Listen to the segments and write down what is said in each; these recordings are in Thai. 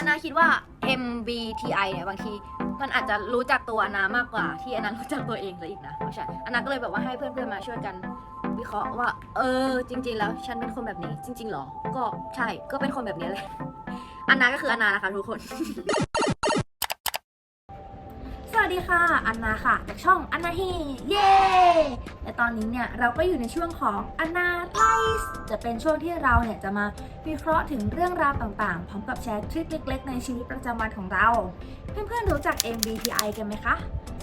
อันนาคิดว่า MBTI เนี่ยบางทีมันอาจจะรู้จักตัวอนามากกว่า ที่อนนารู้จักตัวเองซะอีกนะเพราะฉะนั้นอันนาก็เลยแบบว่าให้เพื่อนๆมาช่วยกันวิเคราะห์ว่า เออ จริง ๆ แล้วฉันเป็นคนแบบนี้ จริงๆหรอ ก็ใช่ก็เป็นคนแบบนี้แหละอันนาก็คืออนนานะคะทุกคน ดีค่ะ อันนาค่ะ จากช่องอันนาเฮเย้และตอนนี้เนี่ยเราก็อยู่ในช่วงของอันนาไลส์จะเป็นช่วงที่เราเนี่ยจะมาวิเคราะห์ถึงเรื่องราวต่างๆ พร้อมกับแชร์ทริคเล็ก ๆ ในชีวิตประจำวันของเรา เพื่อนๆรู้จัก MBTI กันไหมคะ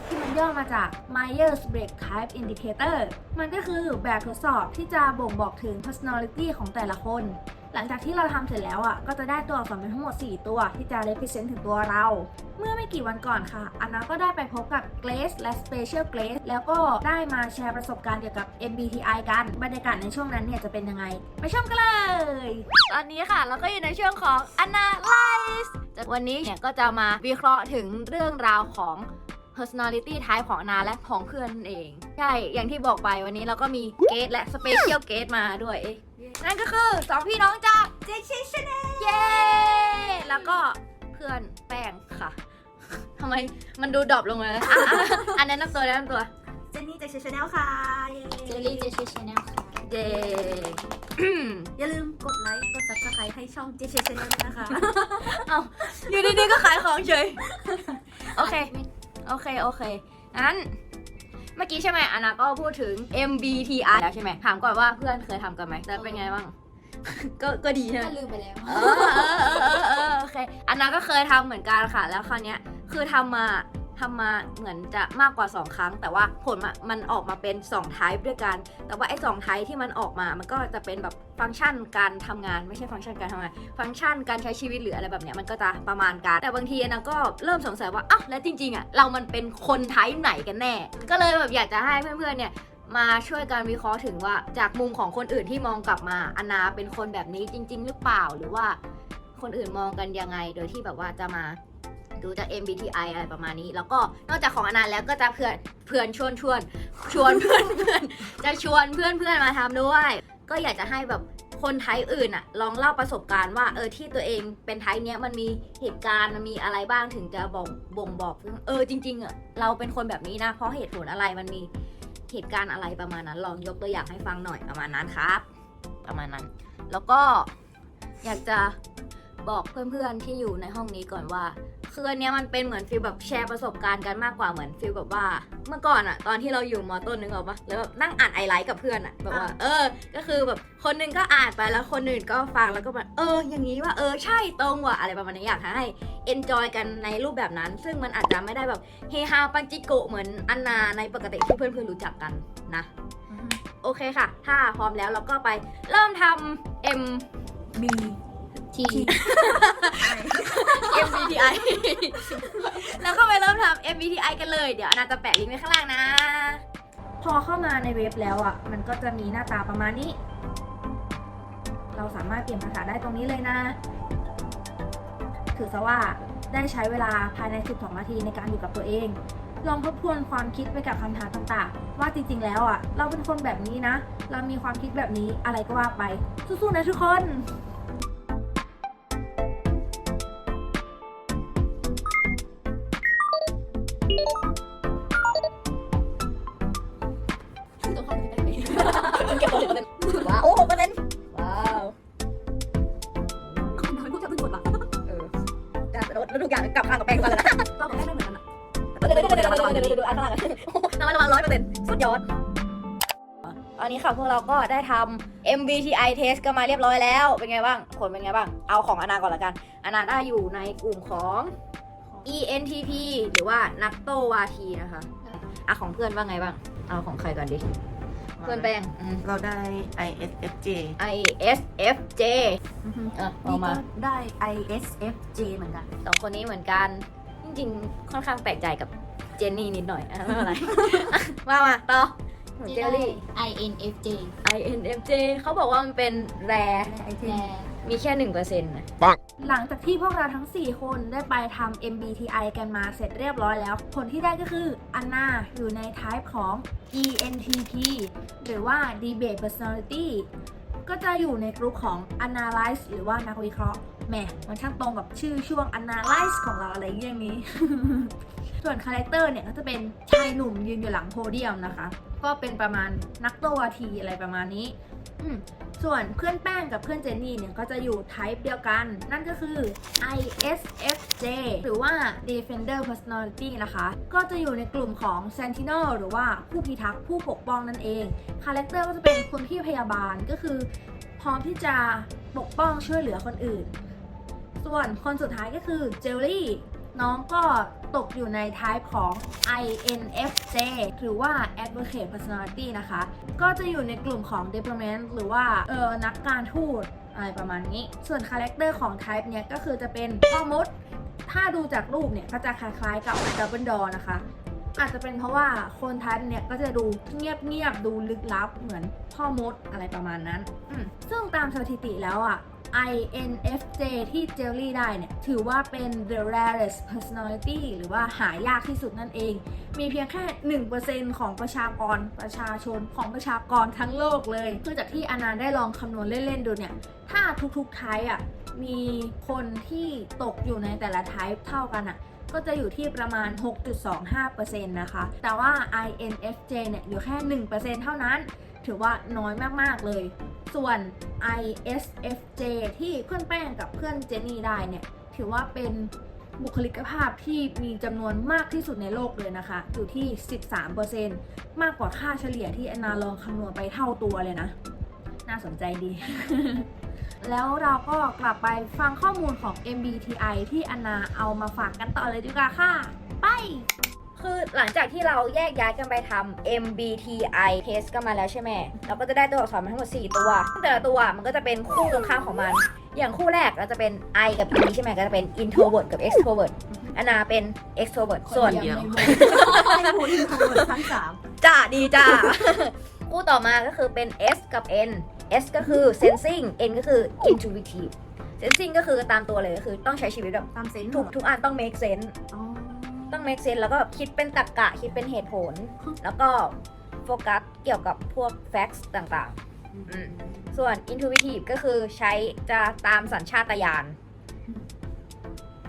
ที่มันย่อมาจาก Myers-Briggs Type Indicator มันก็คือแบบทดสอบที่จะบ่งบอกถึง personality ของแต่ละคนหลังจากที่เราทำเสร็จแล้วอะก็จะได้ตัวอักษรเป็นทั้งหมด 4 ตัวที่จะ represent ถึงตัวเรา เมื่อไม่กี่วันก่อนค่ะอันนาก็ได้ไปพบกับ Grace และ Special Grace แล้วก็ได้มาแชร์ประสบการณ์เกี่ยวกับ MBTI กัน บรรยากาศในช่วงนั้นเนี่ยจะเป็นยังไง ไปชมกันเลย ตอนนี้ค่ะเราก็อยู่ในช่วงของ Analyze จากวันนี้เนี่ยก็จะมาวิเคราะห์ถึงเรื่องราวของ personality type ของนาและของเพื่อนเอง ใช่ อย่างที่บอกไปวันนี้เราก็มีเกสและ special เกสมาด้วยเอ๊ะ นั่นก็คือสองพี่น้องจากเจชชแนลเย้ แล้วก็เพื่อนแป้งค่ะ ทำไมมันดูดรอปลงเลยอะอะอันแนะนำตัวแนะนำตัว เจนนี่เจชชแนลค่ะเจลลี่เจชชแนลค่ะเย้อย่าลืมกดไลค์ กด subscribe ให้ช่องเจชชแนลด้วยนะคะ เอาอยู่ดีๆก็ขายของเฉย โอเค โอเค โอเค งั้น เมื่อกี้ใช่ไหมอันนาก็พูดถึง MBTI แล้วใช่ไหมถามก่อนว่าเพื่อนเคยทำกันไหมแล้วเป็นไงบ้าง ก็ก็ดีใช่ไหม ก็ลืมไปแล้ว เออเออเออเออเออโอเคอันนั้นก็เคยทำเหมือนกันค่ะ แล้วคราวเนี้ยคือทำมา ทำมาเหมือนจะมากกว่า 2 ครั้ง แต่ว่าผลมันออกมาเป็น2 type ด้วยกัน แต่ว่าไอ้สอง type ที่มันออกมา มันก็จะเป็นแบบฟังก์ชันการทำงานไม่ใช่ฟังก์ชันการทำงาน ฟังก์ชันการใช้ชีวิตหรืออะไรแบบเนี้ยมันก็จะประมาณกัน แต่บางทีนะก็เริ่มสงสัยว่าอ้าวแล้วจริงๆอะเรามันเป็นคนไทป์ไหนกันแน่ ก็เลยแบบอยากจะให้เพื่อนๆเนี่ยมาช่วยกันวิเคราะห์ถึงว่าจากมุมของคนอื่นที่มองกลับมาอนาเป็นคนแบบนี้จริง ๆ หรือเปล่าหรือว่าคนอื่นมองกันยังไงโดยที่แบบว่าจะมา ดูจาก MBTI อะไรประมาณนี้ แล้วก็นอกจากของอนาแล้วก็จะเพื่อนเพื่อนชวนชวนชวนเพื่อนเพื่อนจะชวนเพื่อนเพื่อนมาทำด้วย ก็อยากจะให้แบบคนไทยอื่นอะลองเล่าประสบการณ์ว่าเออที่ตัวเองเป็นไทยเนี้ยมันมีเหตุการณ์มันมีอะไรบ้างถึงจะบอกบ่งบอกเออจริงๆอะเราเป็นคนแบบนี้นะ เพราะเหตุผลอะไรมันมีเหตุการณ์อะไรประมาณนั้น ลองยกตัวอย่างให้ฟังหน่อยประมาณนั้นครับ ประมาณนั้น แล้วก็อยากจะ บอกเพื่อนๆที่อยู่ในห้องนี้ก่อนว่าคืออันเนี้ยมันเป็นเหมือนฟีลแบบแชร์ประสบการณ์กันมากกว่าเหมือนฟีลแบบว่า เมื่อก่อนอะตอนที่เราอยู่มอต้นนึกออกปะแล้วแบบนั่งอ่านไอไลท์กับเพื่อนอะแบบว่า เออ ก็คือแบบคนหนึงก็อ่านไปแล้วคนอื่นก็ฟังแล้วก็แบบเออ อย่างนี้ว่าเออใช่ตรงว่ะอะไรประมาณนี้อยากให้ enjoy กันในรูปแบบนั้น ซึ่งมันอาจจะไม่ได้แบบเฮฮาปังจิโกะเหมือนอันนาในปกติที่เพื่อนๆรู้จักกันนะโอเคค่ะ ถ้าพร้อมแล้วเราก็ไปเริ่มทำ M B ที MBTI แล้วก็ไปเริ่มทำ MBTI กันเลย เดี๋ยวอนาจะแปะลิงก์ไว้ข้างล่างนะ พอเข้ามาในเว็บแล้วอะ มันก็จะมีหน้าตาประมาณนี้ เราสามารถเปลี่ยนภาษาได้ตรงนี้เลยนะ ถือซะว่าได้ใช้เวลาภายใน 12 นาทีในการอยู่กับตัวเอง ลองทบทวนความคิดไปกับคำถามต่างๆ ว่าจริงๆ แล้วอะ เราเป็นคนแบบนี้นะ เรามีความคิดแบบนี้อะไรก็ว่าไป สู้ๆ นะทุกคน ยเปอร์เซ็นต์สุดยอดอันนี้ค่ะพวกเราก็ได้ทำ MBTI test กันมาเรียบร้อยแล้ว เป็นไงบ้าง ผลเป็นไงบ้าง เอาของอนาก่อนละกัน อนาได้อยู่ในกลุ่มของ ENTP หรือว่านักโตวาทีนะคะอะของเพื่อนว่าไงบ้าง เอาของใครก่อนดิ เพื่อนแป้งอืม เราได้ ISFJ ISFJ อะเอานี่มาก็ได้ ISFJ เหมือนกัน สองคนนี้เหมือนกัน จริงๆ ค่อนข้างแปลกใจกับ เจนนี่นิดหน่อยอะไม่เป็นไรมามาต่อเจลลี่ไอเอ็นเอฟเจ INFJ เขาบอกว่ามันเป็นแรไอเทแต่มีแค่หนึ่งเปอร์เซ็นต์นะ หลังจากที่พวกเราทั้ง 4 คนได้ไปทำ MBTI กันมาเสร็จเรียบร้อยแล้ว ผลที่ได้ก็คืออันนาอยู่ใน type ของ ENTP หรือว่า Debate Personality ก็จะอยู่ในกลุ่มของ Analyze หรือว่านักวิเคราะห์ แหมมันช่างตรงกับชื่อช่วง analyze ของเราอะไรอย่างนี้ ส่วนคาแรคเตอร์เนี่ยก็จะเป็นชายหนุ่มยืนอยู่หลังโพเดียมนะคะ ก็เป็นประมาณนักโตวาทีอะไรประมาณนี้ส่วนเพื่อนแป้งกับเพื่อนเจนนี่เนี่ยก็จะอยู่ไทป์เดียวกัน นั่นก็คือ ISFJ หรือว่า Defender Personality นะคะ ก็จะอยู่ในกลุ่มของ Sentinel หรือว่าผู้พิทักษ์ผู้ปกป้องนั่นเอง คาแรคเตอร์ก็จะเป็นคนที่พยาบาลก็คือ พร้อมที่จะปกป้องช่วยเหลือคนอื่น ส่วนคนสุดท้ายก็คือเจลลี่น้องก็ตกอยู่ใน type ของ INFJ หรือว่า Advocate Personality นะคะ ก็จะอยู่ในกลุ่มของ Diplomat หรือว่าเออนักการทูตอะไรประมาณนี้ ส่วนคาแรคเตอร์ของ type เนี่ยก็คือจะเป็นพ่อมด ถ้าดูจากรูปเนี่ยก็จะคล้ายๆกับ Double Door นะคะ อาจจะเป็นเพราะว่าคนไทป์เนี่ยก็จะดูเงียบๆดูลึกลับเหมือนพ่อมดอะไรประมาณนั้น ซึ่งตามสถิติแล้วอะ INFJ ที่เจลลี่ได้เนี่ย ถือว่าเป็น the rarest personality หรือว่าหายากที่สุดนั่นเอง มีเพียงแค่ 1%ของประชากรประชาชนของประชากรทั้งโลกเลย คือจากที่อนานได้ลองคำนวณเล่น ๆ ดูเนี่ย ถ้าทุกๆไทป์อะ มีคนที่ตกอยู่ในแต่ละไทป์เท่ากันอะ ก็จะอยู่ที่ประมาณ 6.25%นะคะ แต่ว่า INFJ เนี่ยอยู่แค่ 1%เท่านั้น ถือว่าน้อยมาก ๆ เลย ส่วน ISFJ ที่เพื่อนแป้งกับเพื่อนเจนี่ได้เนี่ย ถือว่าเป็นบุคลิกภาพที่มีจำนวนมากที่สุดในโลกเลยนะคะ อยู่ที่ 13%มากกว่าค่าเฉลี่ยที่แอนนาลองคำนวณไปเท่าตัวเลยนะ น่าสนใจดี แล้วเราก็กลับไปฟังข้อมูลของ MBTI ที่อันนาเอามาฝากกันต่อเลยดีกว่าค่ะ ไป คือหลังจากที่เราแยกย้ายกันไปทำ MBTI test กันมาแล้วใช่ไหม เราก็จะได้ตัวอักษรมาทั้งหมด 4 ตัวซึ่งแต่ละตัวมันก็จะเป็นคู่ตรงข้ามของมัน อย่างคู่แรกเราจะเป็น I กับ E ใช่ไหมก็จะเป็น introvert กับ extrovert อันนาเป็น extrovert ส่วนเดียวให้พูดอินโทรเวิร์ดทั้งสามจ้าดีจ้า คู่ต่อมาก็คือเป็น S กับ N S ก็คือ sensing N ก็คือ intuitive sensing ก็คือตามตัวเลยก็คือต้องใช้ชีวิตแบบตามเซนส์ทุกทุกอันต้อง make sense อ๋อต้อง make sense แล้วก็คิดเป็นตรรกะคิดเป็นเหตุผล แล้วก็โฟกัสเกี่ยวกับพวก facts ต่างๆอืมส่วน intuitive ก็คือใช้จะตามสัญชาตญาณ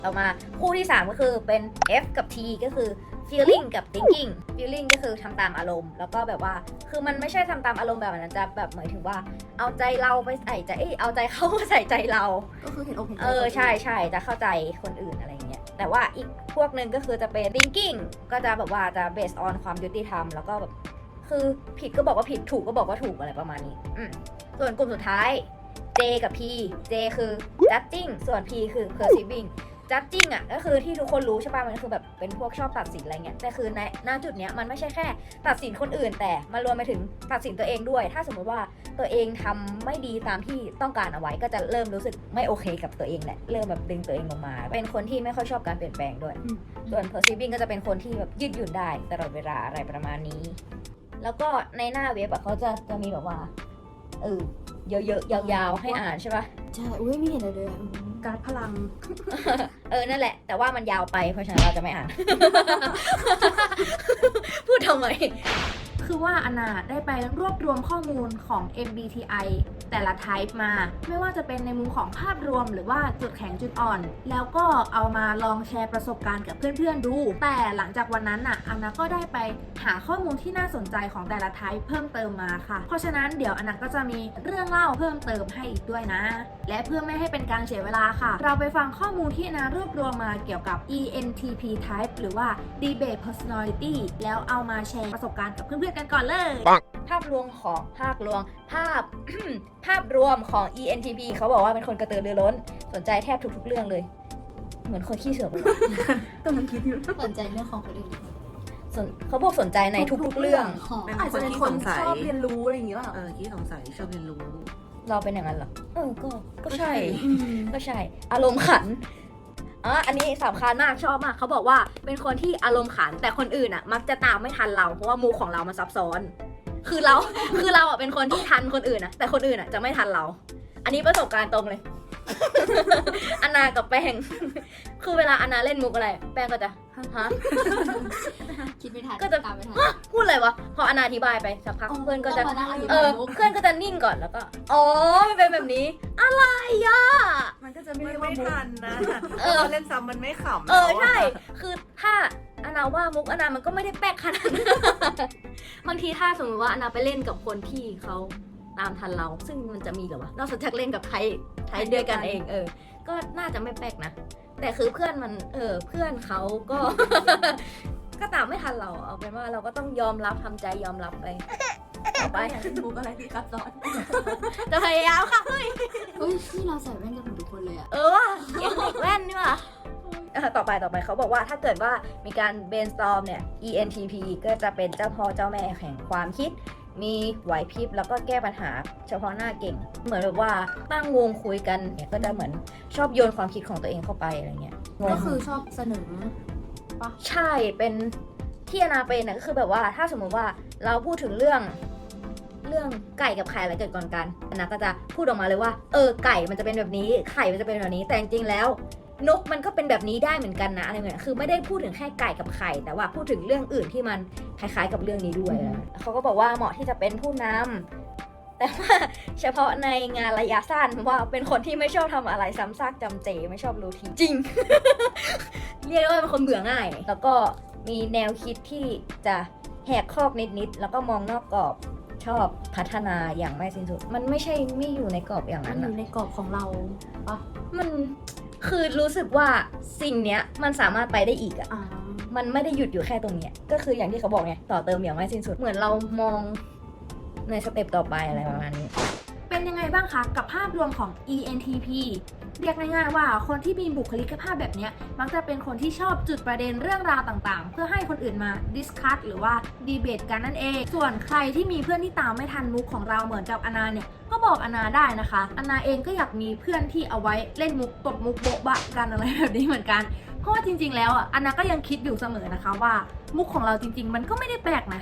ต่อมาคู่ที่ 3 ก็คือเป็น F กับ T ก็คือ feeling กับ thinking feeling ก็คือทำตามอารมณ์ แล้วก็แบบว่า คือมันไม่ใช่ทำตามอารมณ์แบบนั้นจะแบบหมายถึงว่า เอาใจเราไปใส่ใจเอ้ยเอาใจเขามาใส่ใจเรา ก็คือเห็นอกเห็นใจเออใช่ใช่จะเข้าใจคนอื่นอะไรเงี้ย แต่ว่าอีกพวกหนึ่งก็คือจะเป็น thinking ก็จะแบบว่าจะ based on ความยุติธรรม แล้วก็แบบ คือผิดก็บอกว่าผิดถูกก็บอกว่าถูกอะไรประมาณนี้ อืมส่วนกลุ่มสุดท้าย J กับ P J คือ judging ส่วน P คือ perceiving judging อะก็คือที่ทุกคนรู้ใช่ป่ะมันก็คือแบบเป็นพวกชอบตัดสินอะไรเงี้ยแต่คือในณจุดเนี้ยมันไม่ใช่แค่ ตัดสินคนอื่น แต่มารวมไปถึงตัดสินตัวเองด้วย ถ้าสมมุติว่าตัวเองทำไม่ดีตามที่ต้องการเอาไว้ก็จะเริ่มรู้สึกไม่โอเคกับตัวเองแหละเริ่มแบบดึงตัวเองลงมา เป็นคนที่ไม่ค่อยชอบการเปลี่ยนแปลงด้วย ส่วน perceiving ก็จะเป็นคนที่แบบยืดหยุ่นได้ตลอดเวลาอะไรประมาณนี้ แล้วก็ในหน้าเว็บอะเขาจะจะมีแบบว่าเออ เยอะๆยาวๆ ให้อ่านใช่ปะใช่อุ้ยไม่เห็นอะไรเลยอะการดพลัง เออนั่นแหละ แต่ว่ามันยาวไปเพราะฉะนั้นเราจะไม่อ่าน พูดทำไม คือว่าอนาได้ไปรวบรวมข้อมูลของ MBTI แต่ละ type มา ไม่ว่าจะเป็นในมุมของภาพรวมหรือว่าจุดแข็งจุดอ่อน แล้วก็เอามาลองแชร์ประสบการณ์กับเพื่อนๆดู แต่หลังจากวันนั้นน่ะอนาก็ได้ไปหาข้อมูลที่น่าสนใจของแต่ละ type เพิ่มเติมมาค่ะ เพราะฉะนั้นเดี๋ยวอนาก็จะมีเรื่องเล่าเพิ่มเติมให้อีกด้วยนะ และเพื่อไม่ให้เป็นการเสียเวลาค่ะ เราไปฟังข้อมูลที่อนารวบรวมมาเกี่ยวกับ ENTP type หรือว่า Debate Personality แล้วเอามาแชร์ประสบการณ์กับเพื่อนๆกันก่อนเลยภาพรวมของภาพรวมภาพ ภาพรวมของ ENTP เขาบอกว่าเป็นคนกระตือรือร้น สนใจแทบทุกๆเรื่องเลย เหมือนคนขี้เสือกเลยกำลังคิดอยู่สนใจเรื่องของคนอื่นสนเขาบอกสนใจในทุกๆเรื่องของเป็นอาจคจะนเป็นที่คสนงสัยชอบเรียนรู้อะไรอย่างเงี้ยเออที่สงสัยชอบเรียนรู้ เราเป็นอย่างนั้นเหรอเออก็ก็ใช่อืมก็ใช่ อารมณ์ขัน อ๋ออันนี้สำคัญมากชอบมากเขาบอกว่าเป็นคนที่อารมณ์ขัน แต่คนอื่นอะ มักจะตามไม่ทันเราเพราะว่ามูของเรามันซับซ้อน คือเราคือเราอะเป็นคนที่ทันคนอื่นนะแต่คนอื่นอะจะไม่ทันเรา อันนี้ประสบการณ์ตรงเลย อันนากับแป้ง คือเวลาอันนาเล่นมุกอะไร แป้งก็จะฮะ คิดไม่ทันก็จะ ตามไม่ทันพูดอะไรวะ พออันนาอธิบายไปสักพักเพื่อนก็จะต้องมานั่งอธิบายเออมุกเพื่อนก็จะนิ่งก่อนแล้วก็ อ๋อมันเป็นแบบนี้ อะไรอะ มันก็จะไม่ไม่ทันนะเออพเล่นซ้ำมันไม่ขำเออแล้วะใช่ คือถ้าอนาว่ามุกอนามันก็ไม่ได้แป๊กขนาดนั้น บางทีถ้าสมมติว่าอนาไปเล่นกับคนที่เขา ตามทันเรา ซึ่งมันจะมีเหรอวะนอกจากเล่นกับไทยไทยด้วยกันเองเออ ก็น่าจะไม่แป๊กนะ แต่คือเพื่อนมันเออเพื่อนเขาก็ ก็ตามไม่ทันเราเอาเป็นว่าเราก็ต้องยอมรับทำใจยอมรับไปต่อไปอยากเป็นมุกอะไรที่ซับซ้อนจะพยายามค่ะเฮ้ยเฮ้ยนี่เราใส่แว่นกันหมดทุกคนเลยอะเออว่ะเก่งเด็กแว่นนี่ว่ะเออต่อไปต่อไปเขาบอกว่าถ้าเกิดว่ามีการ brainstorm เนี่ย ENTP ก็จะเป็นเจ้าพ่อเจ้าแม่แห่งความคิด มีไหวพริบแล้วก็แก้ปัญหาเฉพาะหน้าเก่ง เหมือนแบบว่าตั้งวงคุยกันเนี่ยก็จะเหมือนชอบโยนความคิดของตัวเองเข้าไปอะไรเงี้ยก็คือชอบเสนอใช่เป็นที่อนาเป็นน่ะก็คือแบบว่าถ้าสมมุติว่าเราพูดถึงเรื่องเรื่องไก่กับไข่อะไรเกิดก่อนกันอนาก็จะพูดออกมาเลยว่า เออไก่มันจะเป็นแบบนี้ไข่มันจะเป็นแบบนี้แต่จริงๆแล้ว นกมันก็เป็นแบบนี้ได้เหมือนกันนะอะไรเงี้ยคือไม่ได้พูดถึงแค่ไก่กับไข่ แต่ว่าพูดถึงเรื่องอื่นที่มันคล้ายๆกับเรื่องนี้ด้วยนะเขาก็บอกว่าเหมาะที่จะเป็นผู้นำแต่ว่าเฉพาะในงานระยะสั้นว่าเป็นคนที่ไม่ชอบทำอะไรซ้ำซากจำเจไม่ชอบรูทีนจริง เรียกได้ว่าเป็นคนเบื่อง่าย แล้วก็มีแนวคิดที่จะแหกคอกนิดๆแล้วก็มองนอกกรอบชอบพัฒนาอย่างไม่สิ้นสุด มันไม่ใช่ไม่อยู่ในกรอบอย่างมันั้นนออะยู่ในกรอบของเราปะมัน คือรู้สึกว่าสิ่งเนี้ยมันสามารถไปได้อีกอะอ่ามันไม่ได้หยุดอยู่แค่ตรงเนี้ยก็คืออย่างที่เขาบอกไงต่อเติมอย่างไม่สิ้นสุดเหมือนเรามองในสเต็ปต่อไปอะไรประมาณนี้เป็นยังไงบ้างคะ กับภาพรวมของ ENTP เรียกง่ายๆว่าคนที่มีบุคลิกภาพแบบนี้มักจะเป็นคนที่ชอบจุดประเด็นเรื่องราวต่างๆ เพื่อให้คนอื่นมาดิสคัตหรือว่าดีเบตกันนั่นเอง ส่วนใครที่มีเพื่อนที่ตามไม่ทันมุกของเราเหมือนกับอนาเนี่ยก็บอกอนาได้นะคะอนาเองก็อยากมีเพื่อนที่เอาไว้เล่นมุกตบมุกโบ๊ะบะกันอะไรแบบนี้เหมือนกันเพราะว่าจริง ๆ แล้วอะอนาก็ยังคิดอยู่เสมอนะคะว่ามุกของเราจริง ๆ มันก็ไม่ได้แปลกนะ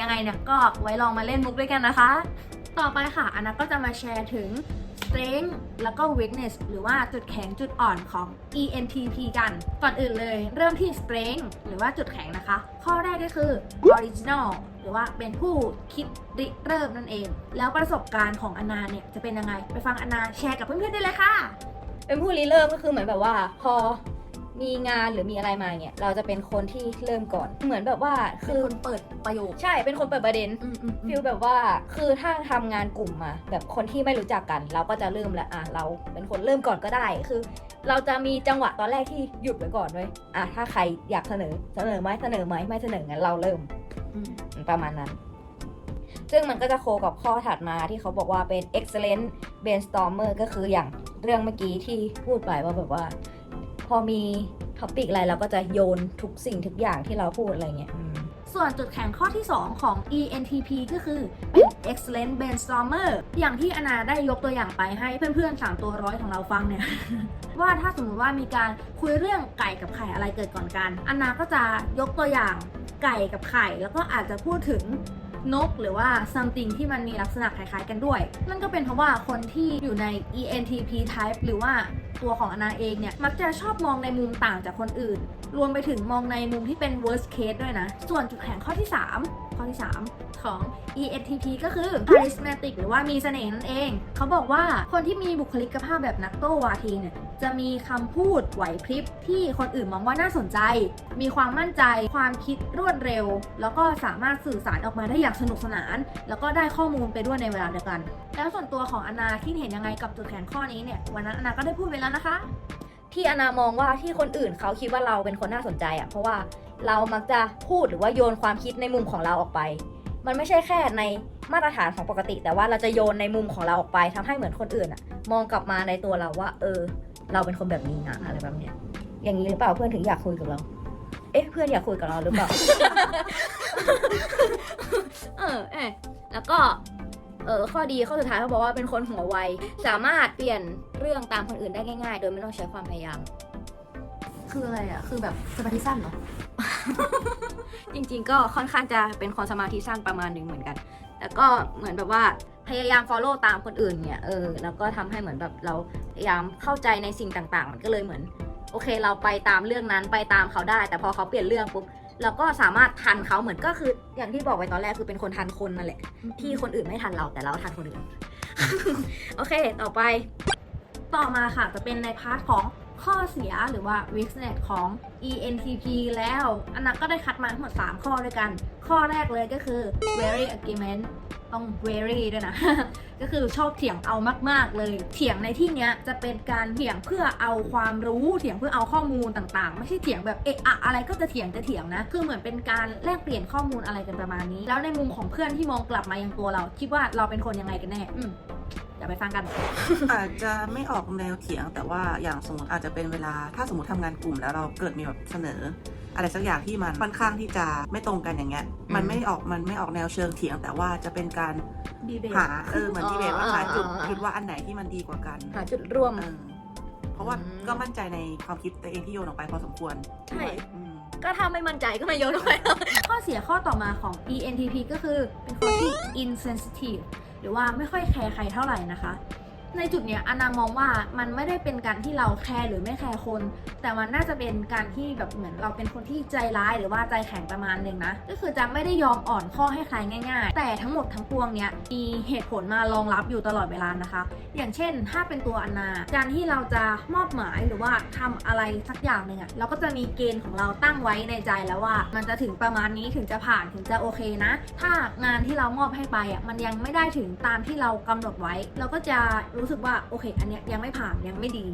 ยังไงเนี่ยก็ไว้ลองมาเล่นมุกด้วยกันนะคะ ต่อไปค่ะอันนาก็จะมาแชร์ถึง strength แล้วก็ weakness หรือว่าจุดแข็งจุดอ่อนของ ENTP กัน ก่อนอื่นเลย เริ่มที่ strength หรือว่าจุดแข็งนะคะ ข้อแรกก็คือ original หรือว่าเป็นผู้คิดริเริ่มนั่นเอง แล้วประสบการณ์ของอนาเนี่ยจะเป็นยังไง ไปฟังอนาแชร์กับเพื่อนๆได้เลยค่ะ เป็นผู้ริเริ่มก็คือเหมือนแบบว่า พอ มีงานหรือมีอะไรมาเนี่ยเราจะเป็นคนที่เริ่มก่อน เหมือนแบบว่าคืคืออคนเปิดประโยคใช่เป็นคนเปิดประเด็น อืมอืมอืฟิลมแบบว่าคือถ้าทำงานกลุ่มมาแบบคนที่ไม่รู้จักกัน เราก็จะเริ่มแล้วอะเราเป็นคนเริ่มก่อนก็ได้ คือ เราจะมีจังหวะตอนแรกที่หยุดไว้ก่อนด้วยอะถ้าใครอยากเสนอเสนอไหมเสนอไหมไม่เสนองั้นเราเริ่มอืม ประมาณนั้น ซึ่งมันก็จะโคกับข้อถัดมาที่เขาบอกว่าเป็น excellent brainstormer ก็คืออย่างเรื่องเมื่อกี้ที่พูดไปว่าแบบว่าพ อมีท็อปิกอะไรเราก็จะโยนทุกสิ่งทุกอย่างที่เราพูดอะไรเงี้ยอืมส่วนจุดแข็งข้อที่ 2 ของ ENTP ก็คือเป็น excellent brainstormer อย่างที่อนาได้ยกตัวอย่างไปให้เพื่อนๆ 3 ตัวร้อยของเราฟังเนี่ย ว่าถ้าสมมติว่ามีการคุยเรื่องไก่กับไข่อะไรเกิดก่อนกัน อนาก็จะยกตัวอย่างไก่กับไข่ แล้วก็อาจจะพูดถึง นก หรือว่า something ที่มันมีลักษณะคล้ายๆกันด้วย นั่นก็เป็นเพราะว่าคนที่อยู่ใน ENTP type หรือว่าตัวของอนาเองเนี่ย มักจะชอบมองในมุมต่างจากคนอื่น รวมไปถึงมองในมุมที่เป็น worst case ด้วยนะ ส่วนจุดแข็งข้อที่ 3 ข้อที่ 3 ของ ENTP ก็คือ charismatic หรือว่ามีเสน่ห์นั่นเอง เขาบอกว่าคนที่มีบุคลิกภาพแบบนักโต้วาทีเนี่ยจะมีคำพูดไหวพริบที่คนอื่นมองว่าน่าสนใจ มีความมั่นใจ ความคิดรวดเร็ว แล้วก็สามารถสื่อสารออกมาได้อย่างสนุกสนาน แล้วก็ได้ข้อมูลไปด้วยในเวลาเดียวกัน แล้วส่วนตัวของอนาคิดเห็นยังไงกับจุดแข็งข้อนี้เนี่ย วันนั้นอนาก็ได้พูดไปแล้วนะคะ ที่อนามองว่าที่คนอื่นเขาคิดว่าเราเป็นคนน่าสนใจอะ เพราะว่าเรามักจะพูดหรือว่าโยนความคิดในมุมของเราออกไป มันไม่ใช่แค่ในมาตรฐานของปกติ แต่ว่าเราจะโยนในมุมของเราออกไปทำให้เหมือนคนอื่นอะมองกลับมาในตัวเราว่า เออ เราเป็นคนแบบนี้นะอะไรแบบเนี้ยอย่างนี้หรือเปล่าเพื่อนถึงอยากคุยกับเรา เอ๊ะเพื่อนอยากคุยกับเราหรือเปล่า เออเอะแล้วก็เออข้อดีข้อสุดท้ายเขาบอกว่าเป็นคนหัวไว สามารถเปลี่ยนเรื่องตามคนอื่นได้ง่ายๆ โดยไม่ต้องใช้ความพยายาม คืออะไรอะ คือแบบสมาธิสั้นเหรอ จริงๆ ก็ค่อนข้างจะเป็นคนสมาธิสั้นประมาณหนึ่งเหมือนกัน แต่ก็เหมือนแบบว่าพยายาม follow ตามคนอื่นเนี่ยเออแล้วก็ทำให้เหมือนแบบเราพยายามเข้าใจในสิ่งต่างๆ มันก็เลยเหมือน โอเค เราไปตามเรื่องนั้นไปตามเขาได้ แต่พอเขาเปลี่ยนเรื่องปุ๊บเราก็สามารถทันเขาเหมือนก็คือ อย่างที่บอกไว้ตอนแรกคือเป็นคนทันคนนั่นแหละ ที่คนอื่นไม่ทันเราแต่เราทันคนอื่น โอเค ต่อไป ต่อมาค่ะจะเป็นในพาร์ทของ ข้อเสียหรือว่า weakness ของ ENTP แล้ว อันนั้นก็ได้คัดมาทั้งหมด 3 ข้อด้วยกัน ข้อแรกเลยก็คือ very argument ต้อง very ด้วยนะ ก็คือชอบเถียงเอามาก ๆ เลย เถียงในที่เนี้ยจะเป็นการเถียงเพื่อเอาความรู้ เถียงเพื่อเอาข้อมูลต่าง ๆ ไม่ใช่เถียงแบบเอะอะอะไรก็จะเถียงจะเถียงนะ คือเหมือนเป็นการแลกเปลี่ยนข้อมูลอะไรกันประมาณนี้ แล้วในมุมของเพื่อนที่มองกลับมายังตัวเรา คิดว่าเราเป็นคนยังไงกันแน่อื ดี๋ยวไปฟังกัน อาจจะไม่ออกแนวเถียง แต่ว่าอย่างสมมติอาจจะเป็นเวลาถ้าสมมติทำงานกลุ่มแล้วเราเกิดมีแบบเสนอ อะไรสักอย่างที่มันค่อนข้างที่จะไม่ตรงกันอย่างเงี้ย มันไม่ออกมันไม่ออกแนวเชิงเถียง แต่ว่าจะเป็นการดีเบต หาเออเหมือนที่เบสว่าหาจุดอ่าอ่าอ่าจุดว่าอันไหนที่มันดีกว่ากันหาจุดร่วม เออเพราะว่าอืม ก็มั่นใจในความคิดตัวเองที่โยนออกไปพอสมควรใช่ อืม ก็ถ้าไม่มั่นใจก็ไม่โยนออกไป ข้อเสียข้อต่อมาของ ENTP ก็คือเป็นคนที่ insensitive หรือว่าไม่ค่อยแคร์ใครเท่าไหร่นะคะ ในจุดเนี้ยอนามองว่ามันไม่ได้เป็นการที่เราแคร์หรือไม่แคร์คน แต่มันน่าจะเป็นการที่แบบเหมือนเราเป็นคนที่ใจร้ายหรือว่าใจแข็งประมาณหนึ่งนะก็คือจะไม่ได้ยอมอ่อนข้อให้ใครง่าย ๆ แต่ทั้งหมดทั้งปวงเนี้ยมีเหตุผลมารองรับอยู่ตลอดเวลานะคะ อย่างเช่น ถ้าเป็นตัวอนนาการที่เราจะมอบหมายหรือว่าทำอะไรสักอย่างหนึ่งอะเราก็จะมีเกณฑ์ของเราตั้งไว้ในใจแล้วว่า มันจะถึงประมาณนี้ถึงจะผ่านถึงจะโอเคนะ ถ้างานที่เรามอบให้ไปอะมันยังไม่ได้ถึงตามที่เรากำหนดไว้ เราก็จะรู้สึกว่าโอเค อันเนี้ยยังไม่ผ่านยังไม่ดี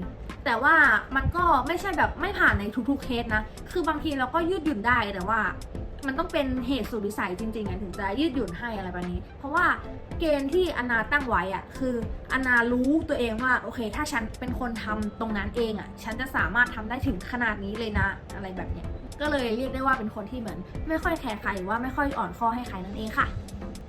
แต่ว่ามันก็ไม่ใช่แบบไม่ผ่านในทุกๆเคสนะ คือบางทีเราก็ยืดหยุ่นได้แต่ว่ามันต้องเป็นเหตุสุดวิสัยจริงๆอะถึงจะยืดหยุ่นให้อะไรแบบนี้ เพราะว่าเกณฑ์ที่อนาตั้งไว้อะคืออนารู้ตัวเองว่าโอเค ถ้าฉันเป็นคนทำตรงนั้นเองอะฉันจะสามารถทำได้ถึงขนาดนี้เลยนะอะไรแบบเนี้ย ก็เลยเรียกได้ว่าเป็นคนที่เหมือน ไม่ค่อยแคร์ใครหรือว่าไม่ค่อยอ่อนข้อให้ใครนั่นเองค่ะ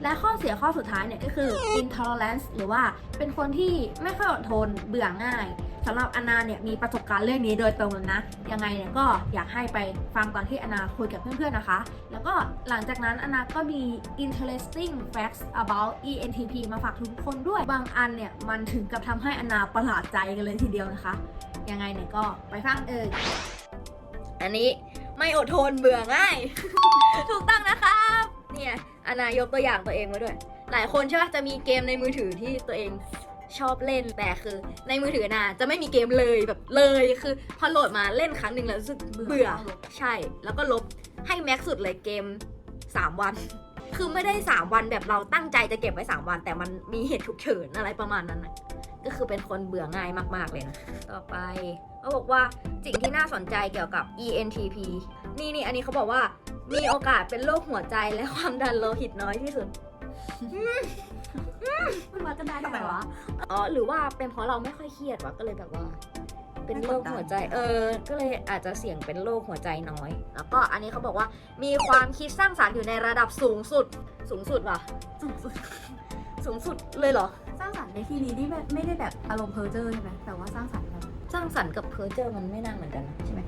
และข้อเสียข้อสุดท้ายเนี่ยก็คือ intolerance หรือว่าเป็นคนที่ไม่ค่อยอดทนเบื่อง่ายสำหรับอนาเนี่ยมีประสบการณ์เรื่องนี้โดยตรงเลยนะ ยังไงเนี่ยก็อยากให้ไปฟังตอนที่อนาคุยกับเพื่อนๆนะคะ แล้วก็หลังจากนั้นอนาก็มี interesting facts about ENTP มาฝากทุกคนด้วย บางอันเนี่ยมันถึงกับทำให้อนาประหลาดใจกันเลยทีเดียวนะคะ ยังไงเนี่ยก็ไปฟังเอ่ยอันนี้ ไม่อดทนเบื่อง่าย ถูกต้องนะครับ เนี่ยอนนายกตัวอย่างตัวเองมาด้วย หลายคนใช่ปะจะมีเกมในมือถือที่ตัวเองชอบเล่นแต่คือ ในมือถือนะจะไม่มีเกมเลยแบบเลยคือพอโหลดมาเล่นครั้งหนึ่งแล้วรู้สึกเบื่อใช่ แล้วก็ลบให้แม็กซ์สุดเลยเกม 3 วัน คือไม่ได้ 3 วันแบบเราตั้งใจจะเก็บไว้ 3 วัน แต่มันมีเหตุฉุกเฉินอะไรประมาณนั้นนะ ก็คือเป็นคนเบื่อง่ายมาก ๆ เลยนะ ต่อไปเขาบอกว่าสิ่งที่น่าสนใจเกี่ยวกับ ENTP นี่นี่อันนี้เขาบอกว่ามีโอกาสเป็นโรคหัวใจและความดันโลหิตน้อยที่สุดมันวัดกันได้ทำไมวะอ๋อหรือว่าเป็นเพราะเราไม่ค่อยเครียดวะก็เลยแบบว่า เป็นโรคหัวใจ เออ ก็เลยอาจจะเสี่ยงเป็นโรคหัวใจน้อย แล้วก็อันนี้เขาบอกว่า มีความคิดสร้างสรรค์อยู่ในระดับสูงสุด สูงสุดว่ะสูงสุด สูงสุดเลยเหรอสร้างสรรค์ในที่นี้ที่แบบไม่ได้แบบอารมณ์เพอร์เจอร์ใช่ไหมแต่ว่าสร้างสรรค์แบบสร้างสรรค์กับเพอร์เจอร์มันไม่น่าเหมือนกันนะใช่ไหม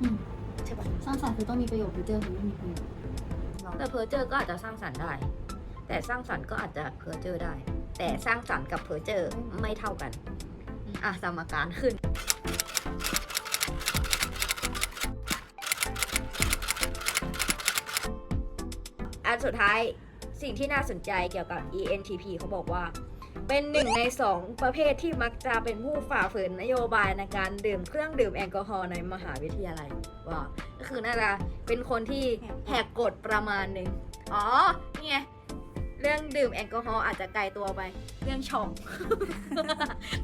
อืมใช่ปะสร้างสรรค์คือต้องมีประโยชน์เพอร์เจอร์คือไม่มีประโยชน์เราแต่เพอร์เจอร์ก็อาจจะสร้างสรรค์ได้ แต่สร้างสรรค์ก็อาจจะเพอร์เจอร์ได้ แต่สร้างสรรค์กับเพอร์เจอร์ไม่เท่ากันอะสมการขึ้น อันสุดท้ายสิ่งที่น่าสนใจเกี่ยวกับ ENTP เขาบอกว่า เป็นหนึ่งในสองประเภทที่มักจะเป็นผู้ฝ่าฝืนนโยบายในการดื่มเครื่องดื่มแอลกอฮอล์ในมหาวิทยาลัยว่าก็คือน่าจะเป็นคนที่แหกกฎประมาณหนึ่งอ๋อนี่ไงเรื่องดื่มแอลกอฮอล์อาจจะไกลตัวไป เรื่องชอง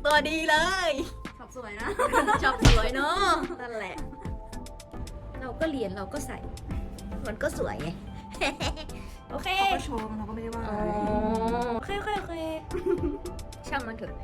ตัวดีเลยชอบสวยนะชอบสวยเนาะนั่นแหละ เราก็เรียนเราก็ใส่ มันก็สวยไง โอเค เขาก็ชมเราก็ไม่ได้ว่าอ๋ออะไรโอเคโอเคโอเคช่างมันเถอะ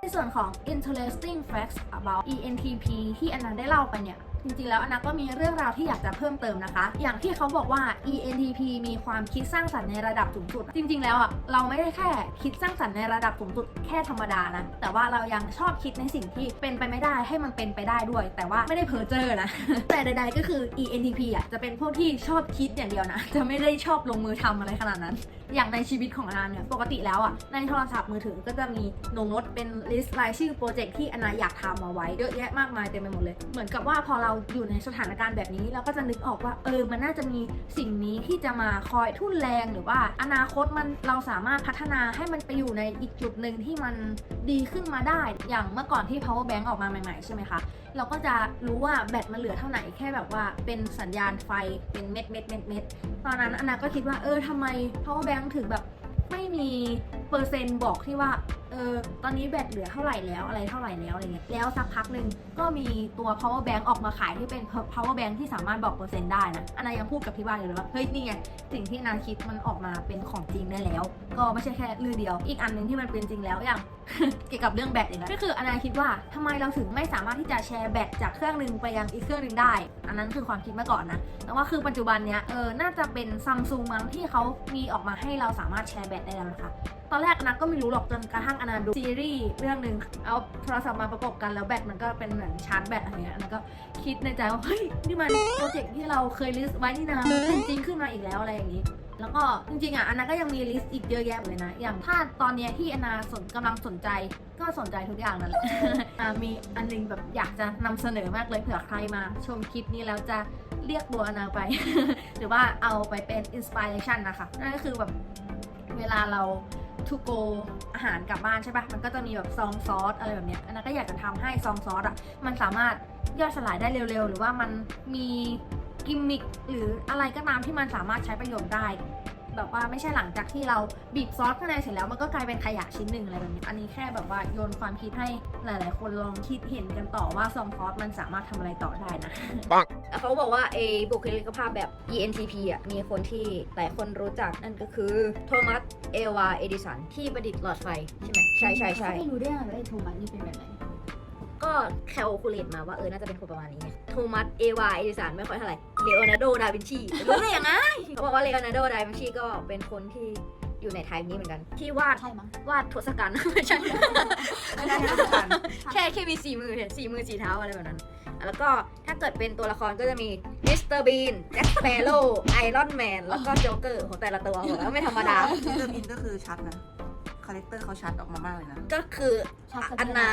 ในส่วนของ interesting facts about ENTP ที่อันนั้นได้เล่าไปเนี่ย จริงๆ แล้วอนาก็มีเรื่องราวที่อยากจะเพิ่มเติมนะคะ อย่างที่เขาบอกว่า ENTP มีความคิดสร้างสรรค์ในระดับสูงสุด จริง ๆ แล้วอะเราไม่ได้แค่คิดสร้างสรรค์ในระดับสูงสุดแค่ธรรมดานะ แต่ว่าเรายังชอบคิดในสิ่งที่เป็นไปไม่ได้ให้มันเป็นไปได้ด้วย แต่ว่าไม่ได้เพ้อเจอนะ แต่ใดๆก็คือ ENTP อะจะเป็นพวกที่ชอบคิดอย่างเดียวนะ จะไม่ได้ชอบลงมือทำอะไรขนาดนั้น อย่างในชีวิตของอนาเนี่ยปกติแล้วอะในโทรศัพท์มือถือก็จะมีโน้ตเป็นลิสต์รายชื่อโปรเจกต์ที่อนาอยากทำเอาไว้เยอะแยะมากมายเต็มไปหมดเลย เหมือนกับว่าพอเราอยู่ในสถานการณ์แบบนี้ เราก็จะนึกออกว่าเออมันน่าจะมีสิ่งนี้ที่จะมาคอยทุ่นแรงหรือว่า อนาคตมันเราสามารถพัฒนาให้มันไปอยู่ในอีกจุดหนึ่งที่มันดีขึ้นมาได้อย่างเมื่อก่อนที่ power bank ออกมาใหม่ๆ ใช่ไหมคะเราก็จะรู้ว่าแบตมันเหลือเท่าไหร่แค่แบบว่าเป็นสัญญาณไฟเป็นเม็ดเม็ดเม็ดเม็ดตอนนั้นอนาก็คิดว่าเออทำไม power bank ถึงแบบ ไม่มีเปอร์เซ็นต์บอกที่ว่าเออตอนนี้แบตเหลือเท่าไหร่แล้วอะไรเท่าไหร่แล้วอะไรเงี้ยแล้วสักพักหนึ่งก็มีตัว power bank ออกมาขายที่เป็น power bank ที่สามารถบอกเปอร์เซ็นต์ได้นะอนายังพูดกับที่บ้านอยู่เลยว่าเฮ้ยนี่ไงสิ่งที่นาคิดมันออกมาเป็นของจริงได้แล้ว ก็ไม่ใช่แค่เรื่องเดียว อีกอันหนึ่งที่มันเป็นจริงแล้วอย่างเกี่ยวกับเรื่องแบตอีกแล้วก็คืออนาคิดว่าทำไมเราถึงไม่สามารถที่จะแชร์แบตจากเครื่องหนึ่งไปยังอีกเครื่องหนึ่งได้ อันนั้นคือความคิดเมื่อก่อนนะแต่ว่าคือปัจจุบันเนี้ยเออน่าจะเป็นซัมซุงมั้งที่เขามีออกมาให้เราสามารถแชร์แบตได้แล้วนะคะ ตอนแรกอนาก็ไม่รู้หรอกจนกระทั่งอนาดูซีรีส์เรื่องหนึ่งเอาโทรศัพท์มาประกบกันแล้วแบตมันก็เป็นเหมือนชาร์จแบตอะไรเงี้ยอนาก็คิดในใจว่าเฮ้ยนี่มันโปรเจกต์ที่เราเคยลิสต์ไว้นี่นะเป็นจริงขึ้นมาอีกแล้วอะไรอย่างนี้แล้วก็จริงๆอะอันนาก็ยังมีลิสต์อีกเยอะแยะเลยนะ อย่างถ้าตอนเนี้ยที่อนาสนกำลังสนใจก็สนใจทุกอย่างนั่นแหละมีอันนึงแบบอยากจะนำเสนอมากเลยเผื่อใครมาชมคลิปนี้แล้วจะเรียกตัวอนาไป หรือว่าเอาไปเป็นอินสปิเรชันนะคะนั่นก็คือแบบ เวลาเราทูโกอาหารกลับบ้านใช่ปะมันก็จะมีแบบซองซอสอะไรแบบเนี้ยอันนั้นก็อยากจะทำให้ซองซอสอะ มันสามารถย่อยสลายได้เร็วๆ หรือว่ามันมีกิมมิคหรืออะไรก็ตามที่มันสามารถใช้ประโยชน์ได้ แบบว่าไม่ใช่หลังจากที่เราบีบซอสข้างในเสร็จแล้วมันก็กลายเป็นขยะชิ้นหนึ่งอะไรแบบนี้ อันนี้แค่แบบว่าโยนความคิดให้หลาย ๆ คนลองคิดเห็นกันต่อว่าซองซอสมันสามารถทำอะไรต่อได้นะเขาบอกว่าไอ้บุคลิกภาพแบบ ENTP อะมีคนที่หลายคนรู้จักนั่นก็คือโทมัสเอวาเอดิสันที่ประดิษฐ์หลอดไฟใช่ไหมใช่ใช่ใช่ไม่รู้ได้ไงว่าไอ้โทมัสนี่เป็นแบบไหน ก็แคลคูลเลตมาว่าเออน่าจะเป็นคนประมาณนี้ไงโทมัสเอวาเอดิสันไม่ค่อยเท่าไหร่เลโอนาร์โดดาวินชีรู้ได้ยังไงเขาบอกว่าเลโอนาร์โดดาวินชีก็เป็นคนที่อยู่ในไทป์นี้เหมือนกัน ที่วาดใช่มั้งวาดทศกัณฐ์ไม่ใช่ไม่ได้นะกันแค่แค่มีสี่มือเห็นสี่มือสี่เท้าอะไรแบบนั้น แล้วก็ถ้าเกิดเป็นตัวละครก็จะมีมิสเตอร์บีนแจ็คสเปโร่ไอรอนแมนแล้วก็โจ๊กเกอร์ของแต่ละตัวบอกแล้วไม่ธรรมดาเริ่มอินก็คือชัดนะ คาแรคเตอร์เขาชัดออกมามากเลยนะ ก็คือชัดสะอันนา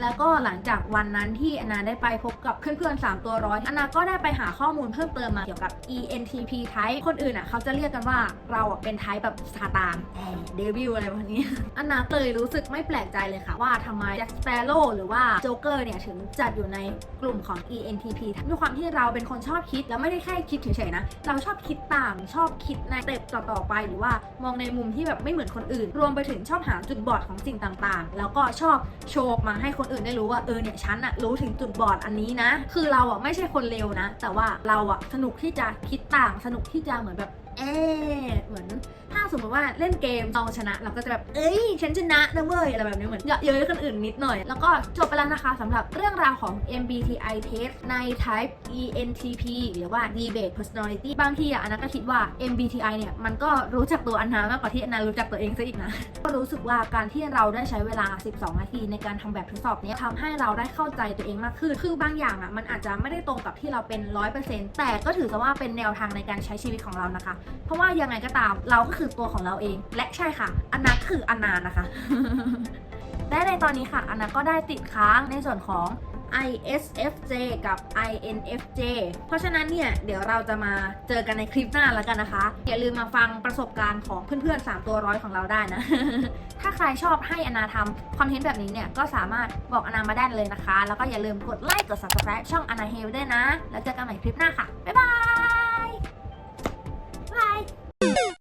แล้วก็หลังจากวันนั้นที่อนาได้ไปพบกับเพื่อนๆ 3 ตัวร้อยอนาก็ได้ไปหาข้อมูลเพิ่มเติมมาเกี่ยวกับ ENTP type คนอื่นอะเขาจะเรียกกันว่าเราอะเป็น type แบบซาตานเดวิลอะไรแบบนี้อนาเลยรู้สึกไม่แปลกใจเลยค่ะ ว่าทำไมแจ็คสเปโร่หรือว่าโจ๊กเกอร์เนี่ยถึงจัดอยู่ในกลุ่มของ ENTP ด้วยความที่เราเป็นคนชอบคิดแล้วไม่ได้แค่คิดเฉยๆนะ เราชอบคิดต่างชอบคิดในสเต็ปต่อๆไปหรือว่ามองในมุมที่แบบไม่เหมือนคนอื่น รวมไปถึงชอบหาจุดบอดของสิ่งต่างๆ แล้วก็ชอบโชว์ออกมาให้คนอื่นได้รู้ว่าเออเนี่ยฉันอะรู้ถึงจุดบอดอันนี้นะ คือเราอะไม่ใช่คนเลวนะ แต่ว่าเราอะสนุกที่จะคิดต่างสนุกที่จะเหมือนแบบ เอ๊เหมือนถ้าสมมติว่าเล่นเกมเราชนะ เราก็จะแบบ เอ้ย ฉันชนะนะเว้ย อะไรแบบนี้เหมือนเยอะเย้ยคนอื่นนิดหน่อย แล้วก็จบไปแล้วนะคะสำหรับเรื่องราวของ MBTI test ใน type ENTP หรือว่า debate personality บางทีอะอันนั้นก็คิดว่า MBTI เนี่ย มันก็รู้จักตัวอันนามากกว่าที่อันนารู้จักตัวเองซะอีกนะ ก็รู้สึกว่าการที่เราได้ใช้เวลา 12 นาทีในการทำแบบทดสอบนี้ทำให้เราได้เข้าใจตัวเองมากขึ้น คือบางอย่างอะมันอาจจะไม่ได้ตรงกับที่เราเป็น 100%แต่ก็ถือซะว่าเป็นแนวทางในการใช้ชีวิตของเรานะคะเพราะว่ายังไงก็ตามเราก็คือตัวของเราเอง และใช่ค่ะอันนาคืออันนานะคะ และในตอนนี้ค่ะอันนาก็ได้ติดค้างในส่วนของ ISFJ กับ INFJ เพราะฉะนั้นเนี่ย เดี๋ยวเราจะมาเจอกันในคลิปหน้าแล้วกันนะคะ อย่าลืมมาฟังประสบการณ์ของเพื่อนๆ 3 ตัวร้อยของเราได้นะ ถ้าใครชอบให้อนาทำคอนเทนต์แบบนี้เนี่ย ก็สามารถบอกอนามาได้เลยนะคะ แล้วก็อย่าลืมกดไลค์กด subscribe ช่องอนาเฮลด้วยนะ แล้วเจอกันใหม่คลิปหน้าค่ะ บ๊ายบาย you.